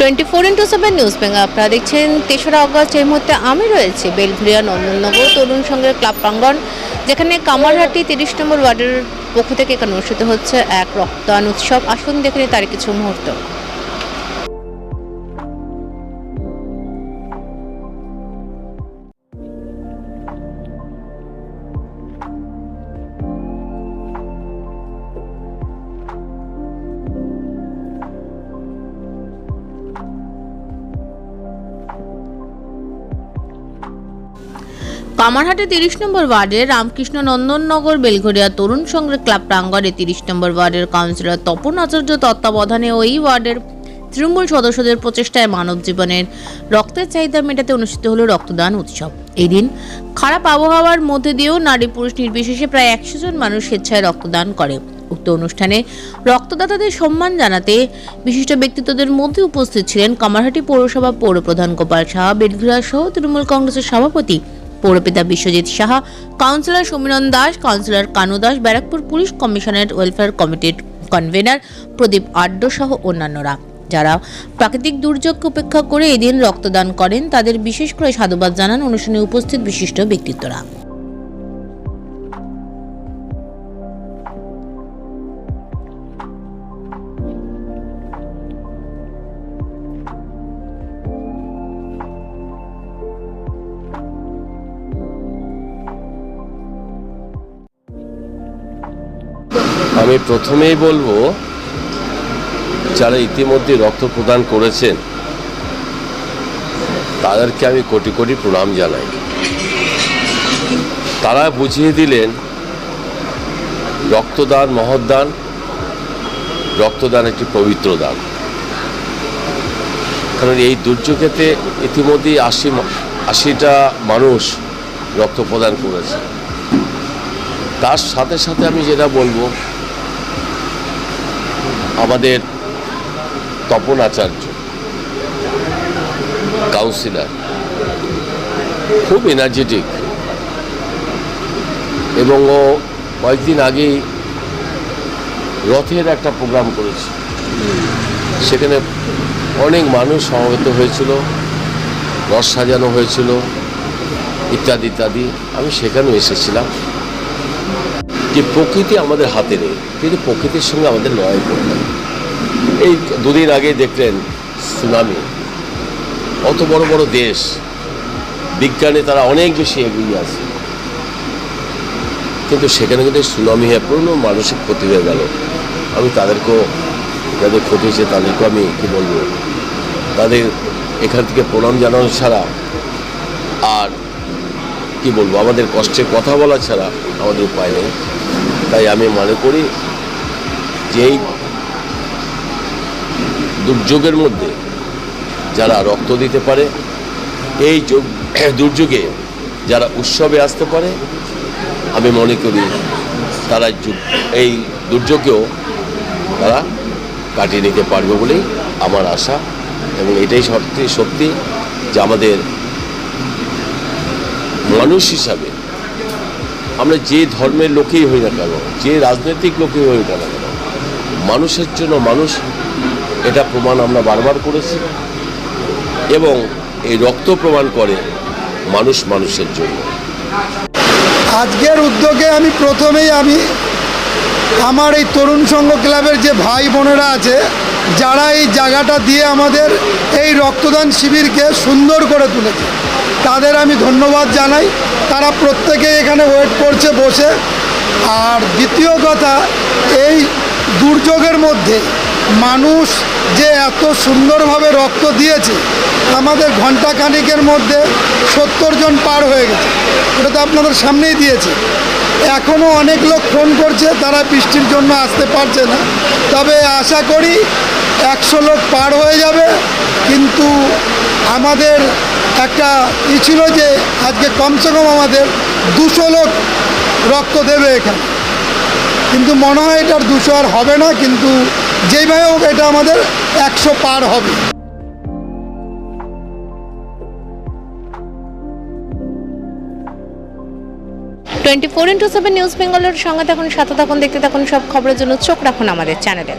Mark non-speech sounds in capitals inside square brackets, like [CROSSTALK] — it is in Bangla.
Twenty four into seven news Bengal আপনারা দেখছেন তেসরা অগস্ট এই মুহূর্তে আমি রয়েছে বেলঘুরিয়া নন্দননগর তরুণ সংঘের ক্লাব প্রাঙ্গণ, যেখানে কামারহাটি তিরিশ নম্বর ওয়ার্ডের পক্ষ থেকে এখানে অনুষ্ঠিত হচ্ছে এক রক্তদান উৎসব। আসুন দেখে তার কিছু মুহূর্ত। কামারহাটে তিরিশ নম্বর ওয়ার্ডের রামকৃষ্ণ নন্দননগর বেলঘরিয়া তরুণ সংঘের ক্লাব প্রাঙ্গণে তিরিশ নম্বর ওয়ার্ডের কাউন্সিলর তপন আচার্য তত্ত্বাবধানে ওই ওয়ার্ডের তৃণমূল সদস্যদের প্রচেষ্টায় মানব জীবনের রক্তের চাহিদা মেটাতে অনুষ্ঠিত হলো রক্তদান উৎসব। এই দিন খারাপ আবহাওয়ার মধ্যে দিয়েও নারী পুরুষ নির্বিশেষে প্রায় একশো জন মানুষ স্বেচ্ছায় রক্তদান করে। উক্ত অনুষ্ঠানে রক্তদাতাদের সম্মান জানাতে বিশিষ্ট ব্যক্তিত্বদের মধ্যে উপস্থিত ছিলেন কামারহাটি পৌরসভা পৌরপ্রধান গোপাল সাহা বেলঘরিয়া সহ তৃণমূল কংগ্রেসের সভাপতি পৌরপিতা Biswajit Saha, councillor Samiran Das, councillor Kanu Das, Barrackpore police commissionerate welfare কমিটির কনভেনার প্রদীপ আড্ড সহ অন্যান্যরা। যারা প্রাকৃতিক দুর্যোগকে উপেক্ষা করে এদিন রক্তদান করেন, তাদের বিশেষ করে সাধুবাদ জানান অনুষ্ঠানে উপস্থিত বিশিষ্ট ব্যক্তিত্বরা। আমি প্রথমেই বলব, যারা ইতিমধ্যে রক্ত প্রদান করেছেন, তাদেরকে আমি কোটি কোটি প্রণাম জানাই। তারা বুঝিয়ে দিলেন, রক্তদান মহৎদান, রক্তদান একটি পবিত্র দান। কারণ এই দুর্যোগেতে ইতিমধ্যেই আশি আশিটা মানুষ রক্ত প্রদান করেছে। তার সাথে সাথে আমি যেটা বলব আমাদের তপন আচার্য কাউন্সিলর খুব এনার্জেটিক এবং ও কয়েকদিন আগেই রথের একটা প্রোগ্রাম করেছে। সেখানে অনেক মানুষ সমবেত হয়েছিল, রথ সাজানো হয়েছিল, ইত্যাদি ইত্যাদি। আমি সেখানেও এসেছিলাম। যে প্রকৃতি আমাদের হাতে নেই, কিন্তু প্রকৃতির সঙ্গে আমাদের লড়াই করতে এই দুদিন আগে দেখলেন সুনামি। অত বড় বড় দেশ, বিজ্ঞানে তারা অনেক বেশি এগিয়ে আছে। কিন্তু সেখানে কিন্তু সুনামি হয়ে পূর্ণ মানসিক ক্ষতি হয়ে গেল। আমি তাদেরকেও, যাদের ক্ষতি হয়েছে তাদেরকেও আমি কী বলব? তাদের এখান থেকে প্রণাম জানানো ছাড়া আর কি বলব? আমাদের কষ্টের কথা বলা ছাড়া আমাদের উপায় নেই। তাই আমি মনে করি যে এই দুর্যোগের মধ্যে যারা রক্ত দিতে পারে, এই যোগ- [CLEARS THROAT] দুর্যোগে যারা উৎসবে আসতে পারে, আমি মনে করি তারা এই দুর্যোগেও তারা কাটিয়ে নিতে পারবে বলেই আমার আশা এবং এটাই সত্যি সত্যি যে আমাদের মানুষ হিসাবে আমরা যে ধর্মের লোকেই হই না কেন, যে রাজনৈতিক লোকেই হই না কেন, মানুষের জন্য মানুষ, এটা প্রমাণ আমরা বারবার করেছি। এবং এই রক্ত প্রমাণ করে মানুষ মানুষের জন্য। আজকের উদ্যোগে আমি প্রথমেই আমি আমার এই তরুণ সংঘ ক্লাবের যে ভাই বোনেরা আছে যারা এই জায়গাটা দিয়ে আমাদের এই রক্তদান শিবিরকে সুন্দর করে তুলেছে, তাদের আমি ধন্যবাদ জানাই। তারা প্রত্যেকে এখানে ওয়েট করছে বসে। আর দ্বিতীয় কথা, এই দুর্যোগের মধ্যে মানুষ যে এত সুন্দরভাবে রক্ত দিয়েছে, আমাদের ঘণ্টা খানিকের মধ্যে সত্তর জন পার হয়ে গেছে। এটা তো আপনাদের সামনেই দিয়েছে। এখনও অনেক লোক ফোন করছে, তারা বৃষ্টির জন্য আসতে পারছে না। তবে আশা করি একশো লোক পার হয়ে যাবে। কিন্তু আমাদের একটা ই ছিল যে, আজকে কমসে কম আমাদের দুশো লোক রক্ত দেবে এখানে। কিন্তু মনে হয় এটার দুশো আর হবে না, কিন্তু যেইভাবে হোক, এটা আমাদের একশো পার হবে। Twenty four into seven news বেঙ্গলের সঙ্গে থাকুন সাথে থাকুন, দেখতে থাকুন সব খবরের জন্য চোখ রাখুন আমাদের চ্যানেলে।